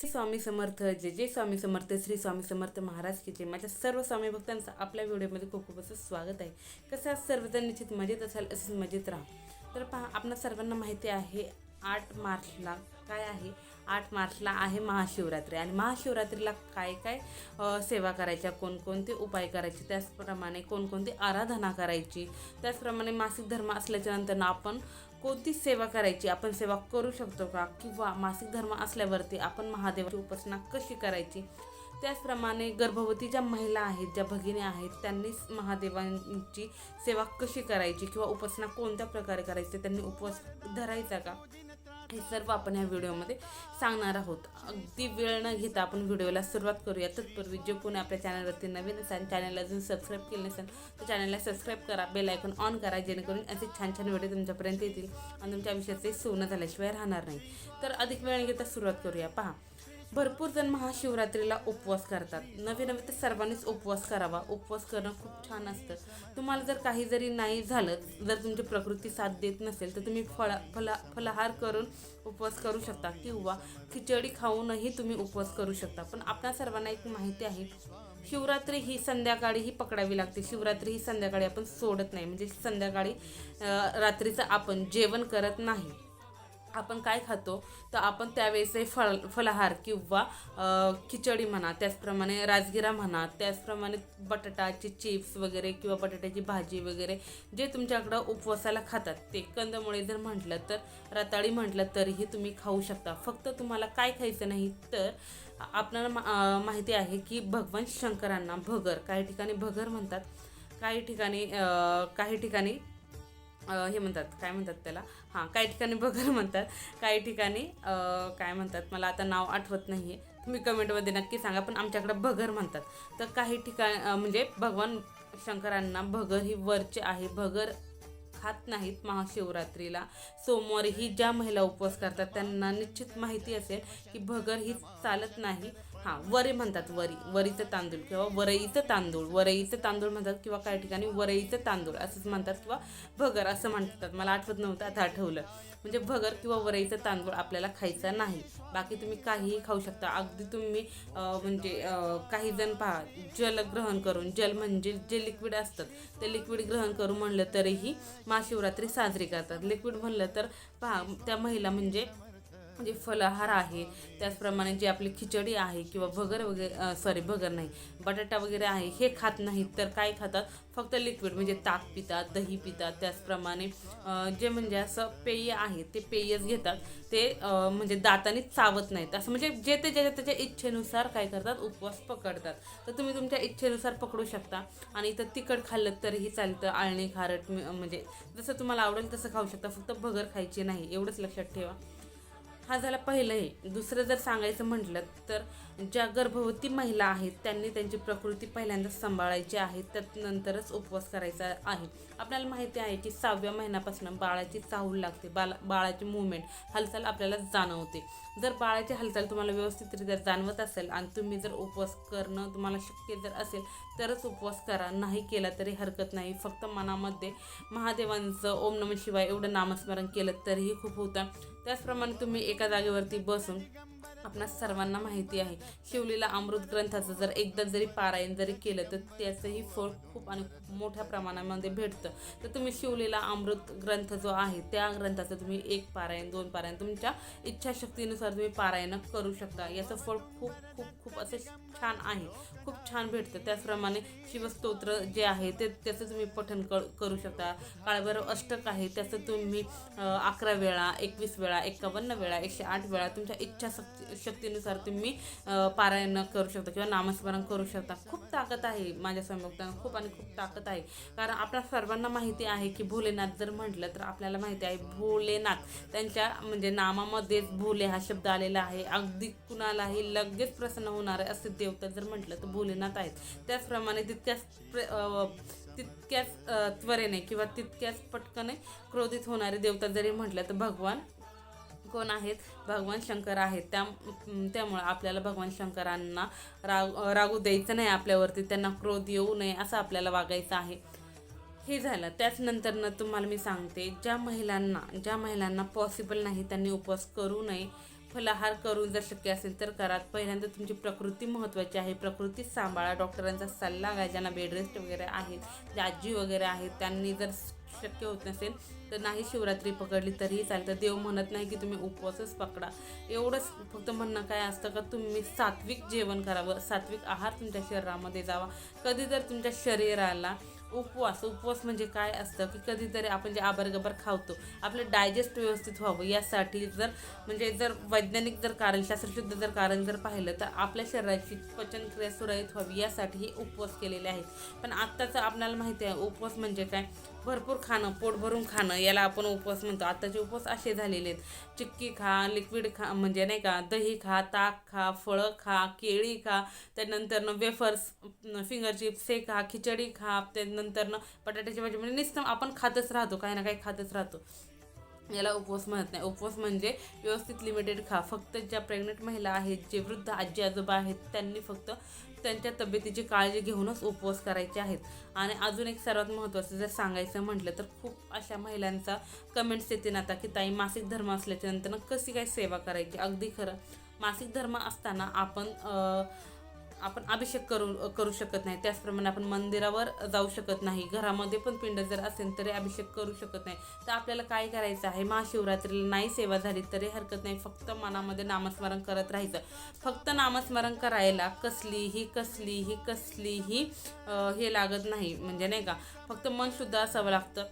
श्री स्वामी समर्थ जे जे स्वामी समर्थ श्री स्वामी समर्थ महाराज की जे माझ्या सर्व स्वामी भक्तांचं आपल्या व्हिडिओमध्ये खूप खूप असं स्वागत आहे. कसं आज सर्वजण निश्चित मजेत असाल असंच मजेत राहा. तर पहा आपल्या सर्वांना माहिती आहे आठ मार्चला काय आहे? आठ मार्चला आहे महाशिवरात्री आणि महाशिवरात्रीला काय काय सेवा करायच्या कोणकोणते उपाय करायचे त्याचप्रमाणे कोणकोणती आराधना करायची त्याचप्रमाणे मासिक धर्म असल्याच्या नंतर आपण कोणती सेवा करायची? आपण सेवा करू शकतो का? किंवा मासिक धर्म असल्यावरती आपण महादेवाची उपासना कशी करायची? त्याचप्रमाणे गर्भवती ज्या महिला आहेत ज्या भगिनी आहेत त्यांनी महादेवांची सेवा कशी करायची? किंवा उपासना कोणत्या प्रकारे करायची? त्यांनी उपवास धरायचा का? हे सर्व आपण ह्या व्हिडिओमध्ये सांगणार आहोत. अगदी वेळ न घेता आपण व्हिडिओला सुरुवात करूया. तत्पूर्वी जे कोणी आपल्या चॅनलवरती नवीन असाल चॅनलला अजून सबस्क्राईब केलं नसेल तर चॅनलला सबस्क्राईब करा बेल आयकॉन ऑन करा जेणेकरून असे छान छान व्हिडिओ तुमच्यापर्यंत येतील आणि तुमच्या आयुष्याचे सोनं झाल्याशिवाय राहणार नाही. तर अधिक वेळ न घेता सुरुवात करूया. पहा भरपूर जण महाशिवरात्रीला उपवास करतात. नवे नवे तर सर्वांनीच उपवास करावा. उपवास करणं खूप छान असतं. तुम्हाला जर काही जरी नाही झालं जर तुमची प्रकृती साथ देत नसेल तर तुम्ही फळा फला फलाहार करून उपवास करू शकता किंवा खिचडी खाऊनही तुम्ही उपवास करू शकता. पण आपल्या सर्वांना एक माहिती आहे शिवरात्री ही संध्याकाळी ही पकडावी लागते. शिवरात्री ही संध्याकाळी आपण सोडत नाही. म्हणजे संध्याकाळी रात्रीचं आपण जेवण करत नाही. आपण काय खातो तर आपण त्यावेळेस फळ फलाहार किंवा खिचडी म्हणा त्याचप्रमाणे राजगिरा म्हणा त्याचप्रमाणे बटाटाचे चिप्स वगैरे किंवा बटाट्याची भाजी वगैरे जे तुमच्याकडं उपवासाला खातात ते कंदमुळे जर म्हटलं तर रताळी म्हटलं तरीही तुम्ही खाऊ शकता. फक्त तुम्हाला काय खायचं नाही तर आपल्याला मा- माहिती आहे की भगवान शंकरांना भगर काही ठिकाणी भगर म्हणतात काही ठिकाणी काही ठिकाणी हे म्हणतात काय म्हणतात त्याला हां काही ठिकाणी बगर म्हणतात काही ठिकाणी काय म्हणतात मला आता नाव आठवत नाही आहे तुम्ही कमेंटमध्ये नक्की सांगा पण आमच्याकडं भगर म्हणतात. तर काही ठिकाण म्हणजे भगवान शंकरांना भगर ही वरचे आहे. भगर खात नाहीत महाशिवरात्रीला. सोमवारी ही ज्या महिला उपवास करतात त्यांना निश्चित माहिती असेल की भगर ही चालत नाही. हां वरे म्हणतात वरी. वरीचं तांदूळ किंवा वरईचं तांदूळ. वरईचं तांदूळ म्हणतात किंवा काही ठिकाणी वरईचं तांदूळ असंच म्हणतात किंवा भगर असं म्हणतात. मला आठवत नव्हतं आता आठवलं. म्हणजे भगर किंवा वरईचं तांदूळ आपल्याला खायचा नाही. बाकी तुम्ही काहीही खाऊ शकता. अगदी तुम्ही म्हणजे काही जण पहा जल ग्रहण करून जल म्हणजे जे लिक्विड असतं ते लिक्विड ग्रहण करून म्हणलं तरीही महाशिवरात्री साजरी करतात. लिक्विड म्हणलं तर पहा त्या महिला म्हणजे जे फलाहार आहे त्याचप्रमाणे जी आपली खिचडी आहे किंवा भगर वगैरे सॉरी भगर नाही बटाटा वगैरे आहे हे खात नाहीत तर काय खातात? फक्त लिक्विड म्हणजे ताक पितात दही पितात त्याचप्रमाणे जे म्हणजे असं पेय आहे ते पेयच घेतात. ते म्हणजे दाताने चावत नाहीत. असं म्हणजे जे ते ज्याच्या त्याच्या इच्छेनुसार काय करतात? उपवास पकडतात. तर तुम्ही तुमच्या इच्छेनुसार पकडू शकता. आणि इथं तिखट खाल्लं तरीही चालतं आळणी खारट म्हणजे जसं तुम्हाला आवडेल तसं खाऊ शकता. फक्त भगर खायची नाही एवढंच लक्षात ठेवा. हा झाला पहिलं हे. दुसरं जर सांगायचं म्हटलं तर ज्या गर्भवती महिला आहेत त्यांनी त्यांची प्रकृती पहिल्यांदा सांभाळायची आहे त्यानंतरच उपवास करायचा आहे. आपल्याला माहिती आहे की सहाव्या महिन्यापासून बाळाची चाहूल लागते. बाला बाळाची मुवमेंट हालचाल आपल्याला जाणवते. जर बाळाची हालचाल तुम्हाला व्यवस्थितरित्या जाणवत असेल आणि तुम्ही जर उपवास करणं तुम्हाला शक्य जर असेल तरच उपवास करा. नाही केला तरी हरकत नाही. फक्त मनामध्ये महादेवांचं ओम नम शिवाय एवढं नामस्मरण केलं तरीही खूप होतं. त्याचप्रमाणे तुम्ही एका जागेवरती बसून आपणा सर्वांना माहिती आहे. शिवलीला अमृत ग्रंथाचं जर एकदा जरी पारायण जरी केलं तर त्याचंही फळ खूप आणि मोठ्या प्रमाणामध्ये भेटतं. तर तुम्ही शिवलेला अमृत ग्रंथ जो आहे त्या ग्रंथाचं तुम्ही एक पारायण दोन पारायण तुमच्या इच्छाशक्तीनुसार तुम्ही पारायण करू शकता. याचं फळ खूप खूप खूप असं छान आहे. खूप छान भेटतं. त्याचप्रमाणे शिवस्तोत्र जे आहे ते त्याचं तुम्ही पठण कर करू शकता. काळभैरव अष्टक आहे त्याचं तुम्ही अकरा वेळा एकवीस वेळा एकावन्न वेळा एकशे आठ वेळा तुमच्या इच्छा शक्तीनुसार तुम्ही पारायण करू शकता किंवा नामस्मरण करू शकता. खूप ताकद आहे माझ्यासमोर. खूप आणि खूप ताकद आहे. कारण आपल्या सर्वांना माहिती आहे की भोलेनाथ जर म्हटलं तर आपल्याला माहिती आहे भोलेनाथ. त्यांच्या म्हणजे नामामध्येच भोले हा शब्द आलेला आहे. अगदी कुणालाही लगेच प्रसन्न होणारे असे देवता जर म्हटलं तर भोलेनाथ आहेत. त्याचप्रमाणे तितक्याच तितक्याच त्वरेने किंवा तितक्याच पटकने क्रोधित होणारे देवता जरी म्हटलं तर भगवान कोण आहेत? भगवान शंकर आहेत. त्या त्यामुळं आपल्याला भगवान शंकरांना राग रागू द्यायचं नाही आपल्यावरती. त्यांना क्रोध येऊ नये असं आपल्याला वागायचं आहे. हे झालं. त्याचनंतरनं तुम्हाला मी सांगते ज्या महिलांना ज्या महिलांना पॉसिबल नाही त्यांनी उपवास करू नये फलाहार करून जर शक्य असेल तर करा. पहिल्यांदा तुमची प्रकृती महत्त्वाची आहे. प्रकृती सांभाळा. डॉक्टरांचा सल्ला घ्या. ज्यांना बेडरेस्ट वगैरे आहेत जे आजी वगैरे आहेत त्यांनी जर शक्य होत नसेल तर नाही शिवरात्री पकडली तरीही चालतं. देव म्हणत नाही की तुम्ही उपवासच पकडा. एवढंच फक्त म्हणणं काय असतं का तुम्ही सात्विक जेवण करावं. सात्विक आहार तुमच्या शरीरामध्ये जावा. कधी जर तुमच्या शरीराला उपवास उपवास म्हणजे काय असतं की कधीतरी आपण जे आबरगबर खावतो आपलं डायजेस्ट व्यवस्थित व्हावं. यासाठी जर म्हणजे जर वैज्ञानिक जर कारण शास्त्रशुद्ध जर कारण जर पाहिलं तर आपल्या शरीराची पचनक्रिया सुरळीत व्हावी. यासाठी हे उपवास केलेले आहेत. पण आत्ताचं आपल्याला माहिती आहे उपवास म्हणजे काय? भरपूर खाणं पोट भरून खाणं याला आपण उपवास म्हणतो. आत्ताचे उपवास असे झालेले आहेत चिक्की खा लिक्विड खा म्हणजे नाही का दही खा ताक खा फळं खा केळी खा त्यानंतरनं वेफर्स फिंगर चिप्स हे खा खिचडी खा त्यानंतरनं बटाट्याची भाजी म्हणजे निस्तम आपण खातच राहतो काही ना काही खातच राहतो. याला उपवास म्हणत नाही. उपवास म्हणजे व्यवस्थित लिमिटेड खा. फक्त ज्या प्रेग्नेंट महिला आहेत जे वृद्ध आजी आजोबा आहेत त्यांनी फक्त त्यांच्या तब्येतीची काळजी घेऊनच उपवास करायचे आहेत. आणि अजून एक सर्वात महत्त्वाचं जर सांगायचं म्हटलं तर खूप अशा महिलांचा कमेंट्स येते ना आता की ताई मासिक धर्म असल्याच्या नंतर कशी काय सेवा करायची? अगदी खरं. मासिक धर्म असताना आपण आपण अभिषेक करू करू शकत नाही. त्याचप्रमाणे आपण मंदिरावर जाऊ शकत नाही. घरामध्ये पण पिंड जर असेल तरी अभिषेक करू शकत नाही. तर आपल्याला काय करायचं आहे? महाशिवरात्रीला नाही सेवा झाली तरी हरकत नाही. फक्त मनामध्ये नामस्मरण करत राहायचं. फक्त नामस्मरण करायला कसलीही कसलीही कसलीही हे लागत नाही. म्हणजे नाही का? फक्त मन शुद्ध असावं लागतं.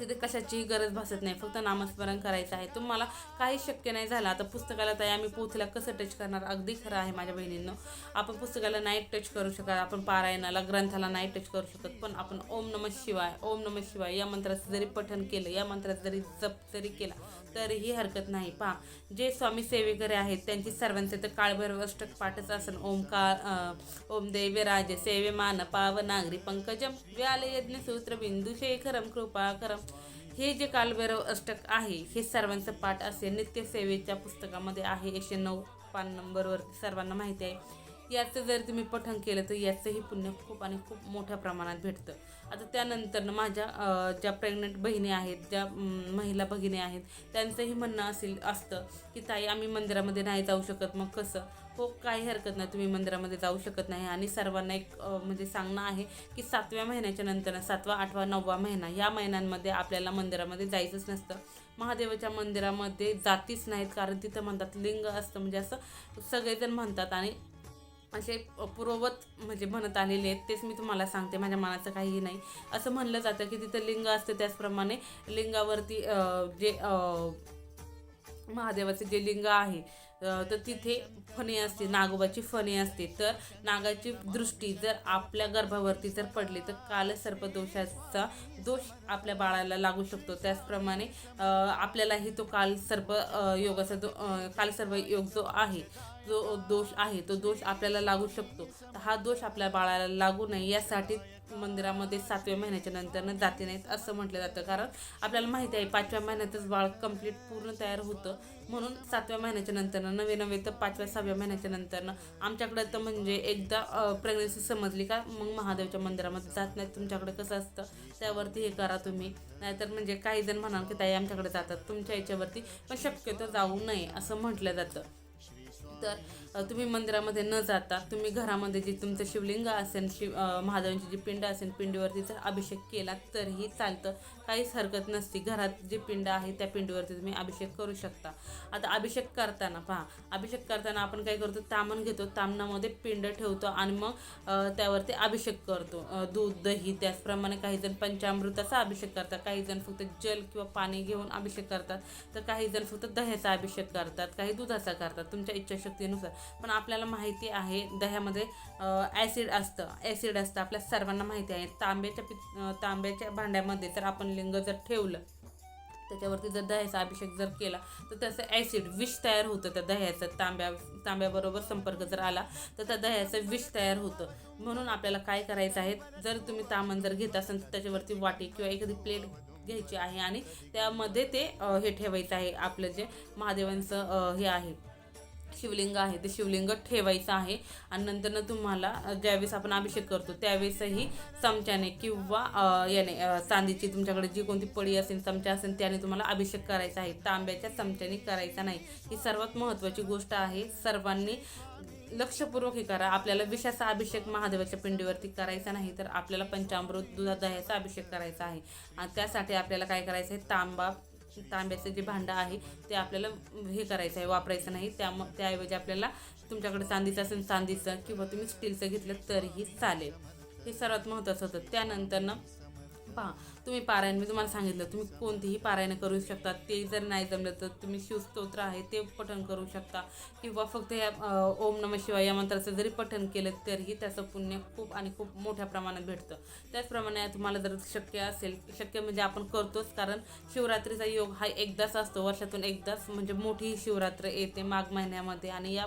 तिथे कशाचीही गरज भासत नाही. फक्त नामस्मरण करायचं आहे. तुम्हाला काही शक्य नाही झालं. आता पुस्तकाला ताई आम्ही पोथीला कसं टच करणार? अगदी खरं आहे माझ्या बहिणींनो. आपण पुस्तकाला नाही टच करू शकत. आपण पारायणाला ग्रंथाला नाही टच करू शकत. पण आपण ओम नम शिवाय ओम नम शिवाय या मंत्राचं जरी पठन केलं या मंत्राचं जरी जप जरी केला तरीही हरकत नाही. पहा जे स्वामी सेवेकरी आहेत त्यांची सर्वांचे तर काळभैरव अष्टक पाठच असन. ओमकार ओम देवे राजे सेवे मान पाव नागरी पंकजम व्याल यज्ञ सूत्र बिंदू शेखरम कृपाकरम हे जे कालभैरव अष्टक आहे हे सर्वांचं पाठ असे नित्य सेवेच्या पुस्तकामध्ये आहे. एकशे नऊ पान नंबरवरती सर्वांना माहिती आहे. याचं जर तुम्ही पठण केलं तर याचंही पुण्य खूप आणि खूप मोठ्या प्रमाणात भेटतं. आता त्यानंतर माझ्या ज्या प्रेग्नंट बहिणी आहेत ज्या महिला भगिनी आहेत त्यांचंही म्हणणं असेल असतं की ताई आम्ही मंदिरामध्ये नाही जाऊ शकत मग कसं? हो काही हरकत नाही तुम्ही मंदिरामध्ये जाऊ शकत नाही. आणि सर्वांना एक म्हणजे सांगणं आहे की सातव्या महिन्याच्या नंतर सातवा आठवा नववा महिना या महिन्यांमध्ये आपल्याला मंदिरामध्ये जायचंच नसतं. महादेवाच्या मंदिरामध्ये जातीच नाहीत कारण तिथं म्हणतात लिंग असतं. म्हणजे असं सगळेजण म्हणतात आणि असे पूर्ववत म्हणजे म्हणत आलेले आहेत तेच मी तुम्हाला सांगते माझ्या मनाचं काहीही नाही. असं म्हणलं जातं की तिथं लिंग असतं त्याचप्रमाणे लिंगावरती जे महादेवाचे जे लिंग आहे तर तिथे फणी असते नागोबाची फणी असते तर नागाची दृष्टी जर आपल्या गर्भावरती जर पडली तर काल सर्पदोषाचा दोष आपल्या बाळाला लागू शकतो. त्याचप्रमाणे आपल्यालाही तो काल सर्प योगाचा दो काल कालसर्प योग जो आहे जो दोष आहे तो दोष आपल्याला लागू शकतो. तर हा दोष आपल्या बाळाला लागू नये यासाठी मंदिरामध्ये सातव्या महिन्याच्या नंतरनं जाते नाहीत असं म्हटलं जातं. कारण आपल्याला माहिती आहे पाचव्या महिन्यातच बाळ कंप्लीट पूर्ण तयार होतं. म्हणून सातव्या महिन्याच्या नंतरनं नवे नवे तर पाचव्या सहाव्या महिन्याच्या नंतरनं आमच्याकडे तर म्हणजे एकदा प्रेग्नन्सी समजली का मग महादेवच्या मंदिरामध्ये जात नाहीत. तुमच्याकडे कसं असतं? त्यावरती हे करा तुम्ही. नाहीतर म्हणजे काही जण म्हणाल की ताई आमच्याकडे जातात. तुमच्या याच्यावरती. पण शक्यतो जाऊ नये असं म्हटलं जातं. तर तुम्ही मंदिरामध्ये न जाता तुम्ही घरामध्ये जे तुमचं शिवलिंग असेल शिव महादेवांची जी पिंड असेल पिंडीवरती जर अभिषेक केला तरीही चालतं. काहीच हरकत नसते. घरात जी पिंड आहे त्या पिंडीवरती तुम्ही अभिषेक करू शकता. आता अभिषेक करताना पहा. अभिषेक करताना आपण काय करतो? तामण घेतो. तामणामध्ये पिंड ठेवतो आणि मग त्यावरती अभिषेक करतो. दूध दही त्याचप्रमाणे काही जण पंचामृताचा अभिषेक करतात. काही जण फक्त जल किंवा पाणी घेऊन अभिषेक करतात. तर काही जण फक्त दह्याचा अभिषेक करतात. काही दुधाचा करतात. तुमच्या इच्छाशक्तीनुसार. पण आपल्याला माहिती आहे दह्यामध्ये ॲसिड असतं. ॲसिड असतं. आपल्या सर्वांना माहिती आहे. तांब्याच्या पि तांब्याच्या भांड्यामध्ये जर आपण लिंग जर ठेवलं त्याच्यावरती जर दह्याचा अभिषेक जर केला तर त्याचं ॲसिड विष तयार होतं त्या दह्याचं. तांब्या तांब्याबरोबर संपर्क जर आला तर त्या दह्याचं विष तयार होतं. म्हणून आपल्याला काय करायचं आहे जर तुम्ही तामण जर घेत असाल तर त्याच्यावरती वाटी किंवा एखादी प्लेट घ्यायची आहे आणि त्यामध्ये ते हे ठेवायचं आहे. आपलं जे महादेवांचं हे आहे. शिवलिंग आहे ते शिवलिंग ठेवायचं आहे. आणि नंतर तुम्हाला ज्यावेळेस आपण अभिषेक करतो त्यावेळेसही चमच्याने किंवा याने चांदीची तुमच्याकडे जी कोणती पडी असेल चमचा असेल त्याने तुम्हाला अभिषेक करायचा आहे. तांब्याच्या चमच्याने करायचा नाही. ही सर्वात महत्त्वाची गोष्ट आहे. सर्वांनी लक्षपूर्वक हे करा. आपल्याला विषाचा अभिषेक महादेवाच्या पिंडीवरती करायचा नाही तर आपल्याला पंचामृत दुधा दह्याचा अभिषेक करायचा आहे. आणि त्यासाठी आपल्याला काय करायचं आहे? तांबा तांब्याचं जे भांडं आहे ते आपल्याला हे करायचं आहे वापरायचं नाही. त्या त्याऐवजी आपल्याला तुमच्याकडे चांदीचं असेल चांदीचं किंवा तुम्ही स्टीलचं घेतलं तरीही चालेल. हे सर्वात महत्त्वाचं होतं. त्यानंतर ना पहा तुम्ही पारायण मी तुम्हाला सांगितलं तुम्ही कोणतीही पारायण करू शकता. ते जर नाही जमलं तर तुम्ही शिवस्तोत्र आहे ते पठण करू शकता. किंवा फक्त या ओम नम शिवाय या मंत्राचं जरी पठण केलं तरीही त्याचं पुण्य खूप आणि खूप मोठ्या प्रमाणात भेटतं. त्याचप्रमाणे तुम्हाला जर शक्य असेल शक्य म्हणजे आपण करतोच कारण शिवरात्रीचा योग हा एकदाच असतो. वर्षातून एकदाच म्हणजे मोठी शिवरात्र येते माघ महिन्यामध्ये. आणि या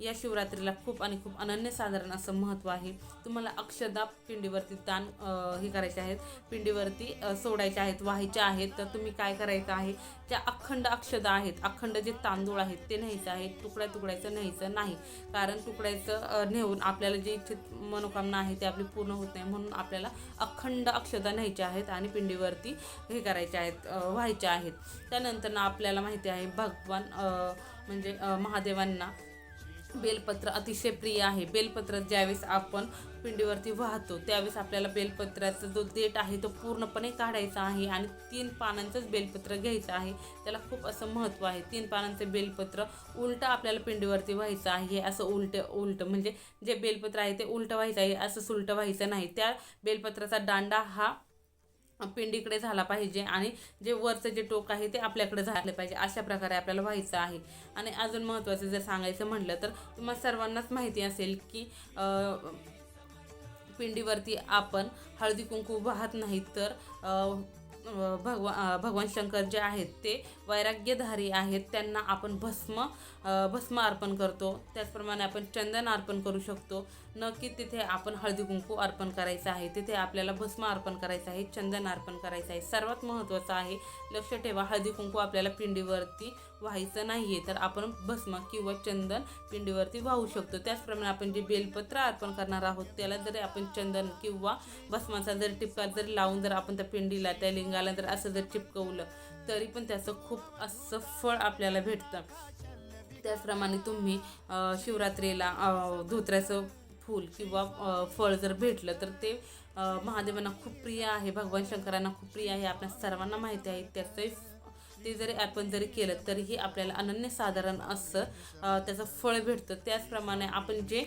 या शिवरात्रीला खूप आणि खूप अनन्यसाधारण असं महत्त्व आहे. तुम्हाला अक्षदा पिंडीवरती दान हे करायचे आहेत. पिंडीवरती सोडायचे आहेत व्हायचे आहेत. तर तुम्ही काय करायचं आहे? ज्या अखंड अक्षदा आहेत अखंड जे तांदूळ आहेत ते न्यायचं आहे. तुकड्या तुकड्याचं न्यायचं नाही. कारण तुकड्याचं नेऊन आपल्याला जी इच्छित मनोकामना आहे ते आपली पूर्ण होत नाही. म्हणून आपल्याला अखंड अक्षदा न्यायच्या आहेत आणि पिंडीवरती हे करायचे आहेत व्हायच्या आहेत. त्यानंतर ना आपल्याला माहिती आहे भगवान म्हणजे महादेवांना बेलपत्र अतिशय प्रिय आहे. बेलपत्र ज्यावेळेस आपण पिंडीवरती वाहतो त्यावेळेस आपल्याला बेलपत्राचा जो देठ आहे तो पूर्णपणे काढायचा आहे आणि तीन पानांचंच बेलपत्र घ्यायचं आहे. त्याला खूप असं महत्त्व आहे. तीन पानांचं बेलपत्र उलटं आपल्याला पिंडीवरती व्हायचं आहे. असं उलट उलटं म्हणजे जे बेलपत्र आहे ते उलटं व्हायचं आहे असं सुलटं व्हायचं नाही. त्या बेलपत्राचा दांडा हा पिंडीकडे झाला पाहिजे आणि जे वरचं जे टोक आहे ते आपल्याकडे झालं पाहिजे अशा प्रकारे आपल्याला व्हायचं आहे. आणि अजून महत्त्वाचं जर सांगायचं म्हटलं तर तुम्हाला सर्वांनाच माहिती असेल की पिंडीवरती आपण हळदी कुंकू वाहत नाही तर भगवा भगवान शंकर जे आहेत ते वैराग्यधारी आहेत. त्यांना आपण भस्म भस्म अर्पण करतो. त्याचप्रमाणे आपण चंदन अर्पण करू शकतो. नक्की तिथे आपण हळदी कुंकू अर्पण करायचं आहे. तिथे आपल्याला भस्म अर्पण करायचं आहे चंदन अर्पण करायचं आहे. सर्वात महत्त्वाचं आहे लक्ष ठेवा हळदी कुंकू आपल्याला पिंडीवरती व्हायचं नाही आहे तर आपण भस्म किंवा चंदन पिंडीवरती वाहू शकतो. त्याचप्रमाणे आपण जे बेलपत्र अर्पण करणार आहोत त्याला जरी आपण चंदन किंवा भस्माचा जर टिपका जरी लावून जर आपण त्या पिंडीला त्या लिंगाला जर असं जर चिपकवलं तरी पण त्याचं खूप असं फळ आपल्याला भेटतं. त्याचप्रमाणे तुम्ही शिवरात्रीला धोत्र्याचं फूल किंवा फळ जर भेटलं तर ते महादेवांना खूप प्रिय आहे भगवान शंकरांना खूप प्रिय आहे आपल्या सर्वांना माहिती आहे. त्याचंही ते जरी आपण जरी केलं तरीही आपल्याला अनन्यसाधारण असं त्याचं फळ भेटतं. त्याचप्रमाणे आपण जे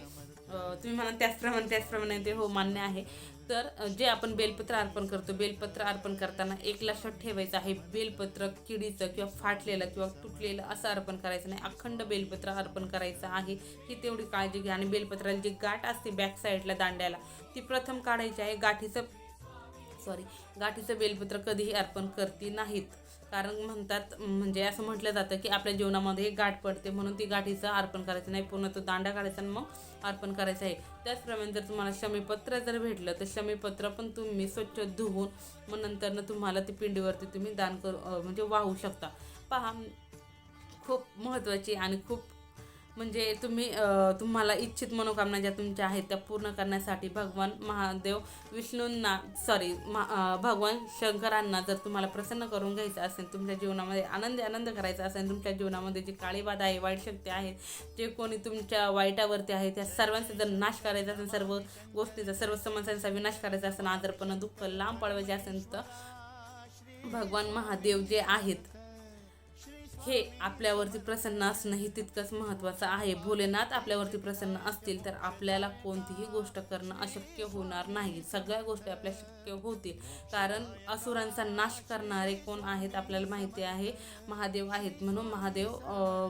तुम्ही म्हणा त्याचप्रमाणे त्याचप्रमाणे ते हो मान्य आहे. तर जे आपण बेलपत्र अर्पण करतो बेलपत्र अर्पण करताना एक लक्षात ठेवायचं आहे बेलपत्र किडीचं किंवा फाटलेलं किंवा तुटलेलं असं अर्पण करायचं नाही. अखंड बेलपत्र अर्पण करायचं आहे ही तेवढी काळजी घ्या. आणि बेलपत्राला जी गाठ असते बॅक साईडला दांड्याला ती प्रथम काढायची आहे. गाठीचं सॉरी गाठीचं बेलपत्र कधीही अर्पण करती नाहीत. कारण म्हणतात म्हणजे असं म्हटलं जातं की आपल्या जीवनामध्ये गाठ पडते म्हणून ती गाठीचं अर्पण करायचं नाही पूर्ण तो दांडा काढायचा आणि मग अर्पण करायचं आहे. त्याचप्रमाणे जर तुम्हाला शमीपत्र जर भेटलं तर शमीपत्र पण तुम्ही स्वच्छ धुवून मग नंतरनं तुम्हाला ती पिंडीवरती तुम्ही दान करू म्हणजे वाहू शकता. पहा खूप महत्त्वाची आणि खूप म्हणजे तुम्ही तुम्हाला इच्छित मनोकामना ज्या तुमच्या आहेत त्या पूर्ण करण्यासाठी भगवान महादेव विष्णूंना सॉरी भगवान शंकरांना जर तुम्हाला प्रसन्न करून घ्यायचं असेल तुमच्या जीवनामध्ये आनंद आनंद करायचा असेल तुमच्या जीवनामध्ये जी काळी बाधा आहे वाईट शक्ती आहे जे कोणी तुमच्या वाईटावरती आहे त्या सर्वांचा जर नाश करायचा असेल सर्व गोष्टीचा सर्व समस्यांचा विनाश करायचा असेल आजारपणा दुःख लांब पळवायचे असेल तर भगवान महादेव जे आहेत हे आपल्यावरती प्रसन्न असणं हे तितकंच महत्त्वाचं आहे. भोलेनाथ आपल्यावरती प्रसन्न असतील तर आपल्याला कोणतीही गोष्ट करणं अशक्य होणार नाही. सगळ्या गोष्टी आपल्या शक्य होतील. कारण असुरांचा नाश करणारे कोण आहेत आपल्याला माहिती आहे. महादेव आहेत. म्हणून महादेव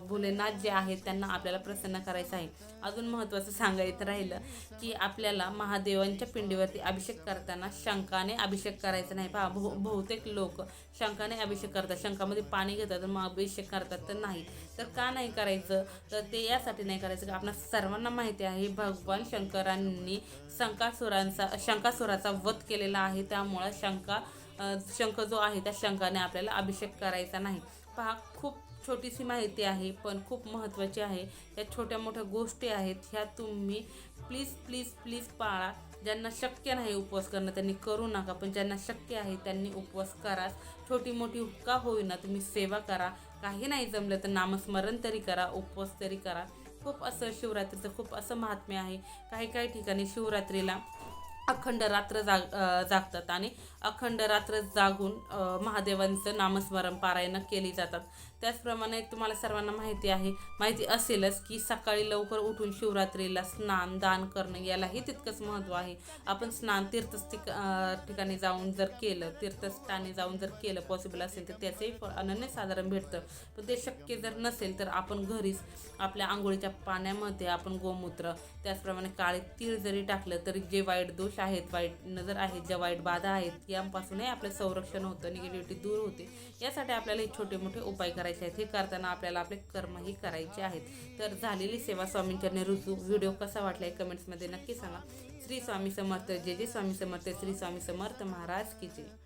भोलेनाथ जे आहेत त्यांना आपल्याला प्रसन्न करायचं आहे. अजून महत्त्वाचं सांगायचं राहिलं की आपल्याला महादेवांच्या पिंडीवरती अभिषेक करताना शंकाने अभिषेक करायचा नाही. पहा भो बहुतेक लोक शंकाने अभिषेक करतात. शंकामध्ये पाणी घेतात मग अभिषेक करतात तर नाही. तर का नाही करायचं? तर ते यासाठी नाही करायचं. की आपल्या सर्वांना माहिती आहे भगवान शंकरांनी शंकासुरांचा शंकासुराचा वध केलेला आहे. त्यामुळं शंका शंख जो आहे त्या शंकाने आपल्याला अभिषेक करायचा नाही. पहा खूप छोटीशी माहिती आहे पण खूप महत्त्वाची आहे. या छोट्या मोठ्या गोष्टी आहेत ह्या तुम्ही प्लीज प्लीज प्लीज पाळा. ज्यांना शक्य नाही उपवास करणं त्यांनी करू नका. पण ज्यांना शक्य आहे त्यांनी उपवास करा. छोटी मोठी का होईना तुम्ही सेवा करा. काही नाही जमलं तर नामस्मरण तरी करा उपवास तरी करा. खूप असं शिवरात्रीचं खूप असं महात्म्य आहे. काही काही ठिकाणी शिवरात्रीला अखंड रात्र जाग जागतात आणि अखंड रात्र जागून महादेवांचं नामस्मरण पारायण केली जातात. त्याचप्रमाणे तुम्हाला सर्वांना माहिती आहे माहिती असेलच की सकाळी लवकर उठून शिवरात्रीला स्नान दान करणं यालाही तितकंच महत्त्व आहे. आपण स्नान तीर्थस्थिक ठिकाणी जाऊन जर केलं तीर्थस्थानी जाऊन जर केलं पॉसिबल असेल तर त्याचंही फळ अनन्य साधारण भेटतं. पण ते शक्य जर नसेल तर आपण घरीच आपल्या आंघोळीच्या पाण्यामध्ये आपण गोमूत्र त्याचप्रमाणे काळे तीळ जरी टाकलं तरी जे वाईट दोष आहेत वाईट नजर आहेत ज्या वाईट बाधा आहेत यापासूनही आपलं संरक्षण होतं निगेटिव्हिटी दूर होते. यासाठी आपल्याला हे छोटे मोठे उपाय करायचे आहेत. हे करताना आपल्याला आपले कर्मही करायचे आहेत. तर झालेली सेवा स्वामींच्या रुजू. व्हिडिओ कसा वाटला कमेंट्समध्ये नक्की सांगा. श्री स्वामी समर्थ. जे जे स्वामी समर्थ. श्री स्वामी समर्थ महाराज की जय.